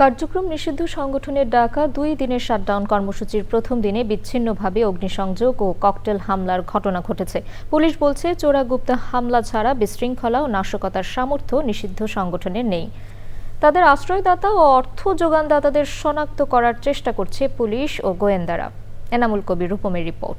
কার্যক্রম নিষিদ্ধ সংগঠনের ডাকা দুই দিনের শাটডাউন কর্মসূচির প্রথম দিনে বিচ্ছিন্নভাবে অগ্নিসংযোগ ও ককটেল হামলার ঘটনা ঘটেছে। পুলিশ বলছে, চোরাগুপ্তা হামলা ছাড়া বিশৃঙ্খলা ও নাশকতার সামর্থ্য নিষিদ্ধ সংগঠনের নেই। তাদের আশ্রয়দাতা ও অর্থ যোগানদাতাদের শনাক্ত করার চেষ্টা করছে পুলিশ ও গোয়েন্দারা। এনামুল কবির রূপমের রিপোর্ট।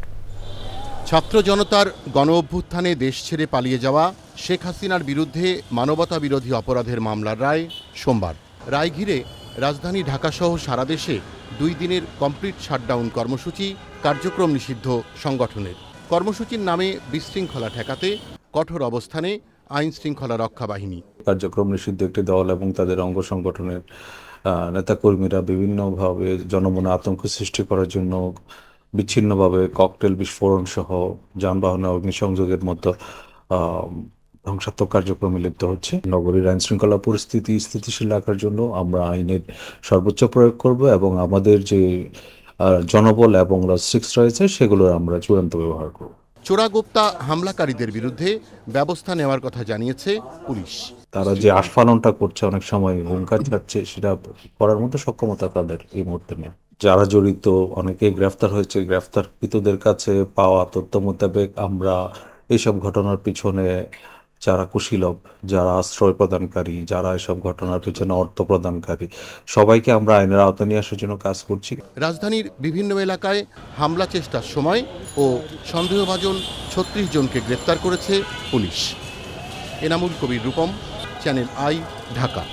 ছাত্র জনতার গণ অভ্যুত্থানে দেশ ছেড়ে পালিয়ে যাওয়া শেখ হাসিনার বিরুদ্ধে মানবতা বিরোধী অপরাধের মামলার রায় সোমবার। রায় ঘিরে রাজধানী ঢাকাসহ সারা দেশে দুই দিনের কমপ্লিট শাটডাউন কর্মসূচি কার্যক্রম নিষিদ্ধ সংগঠনের। কর্মসূচির নামে বিশৃঙ্খলা ঠেকাতে কঠোর অবস্থানে আইন শৃঙ্খলা রক্ষা বাহিনী। কার্যক্রম নিষিদ্ধ একটি দল এবং তাদের অঙ্গ সংগঠনের নেতাকর্মীরা বিভিন্নভাবে জনমনে আতঙ্ক সৃষ্টি করার জন্য বিচ্ছিন্নভাবে ককটেল বিস্ফোরণ সহ যানবাহনে অগ্নিসংযোগের মতো ধ্বংসাত্মক কার্যক্রমে লিপ্ত হচ্ছে। নগরীর আইন শৃঙ্খলা পরিস্থিতি স্থিতিশীল রাখার জন্য আমরা আইনের সর্বোচ্চ প্রয়োগ করব এবং আমাদের যে জনবল এবং লজিস্টিক্স রয়েছে সেগুলোর আমরা চূড়ান্ত ব্যবহার করব। চোরাগোপ্তা হামলাকারীদের বিরুদ্ধে ব্যবস্থা নেওয়ার কথা জানিয়েছে পুলিশ। তারা যে আস্ফালনটা করছে অনেক সময় হুঙ্কার যাচ্ছে সেটা করার মতো সক্ষমতা তাদের এই মুহূর্তে নেই। যারা জড়িত অনেকে গ্রেফতার হয়েছে। গ্রেফতারকৃতদের কাছে পাওয়া তথ্য মোতাবেক আমরা এইসব ঘটনার পিছনে যারা কুশীলভ, যারা আশ্রয় প্রদানকারী, যারা এসব ঘটনার পেছনে অর্থ প্রদানকারী, সবাইকে আমরা আইনের আওতা নিয়ে আসার জন্য কাজ করছি। রাজধানীর বিভিন্ন এলাকায় হামলা চেষ্টার সময় ও সন্দেহভাজন ছত্রিশ জনকে গ্রেপ্তার করেছে police. Enamul Kabir Rupam, Channel I, Dhaka.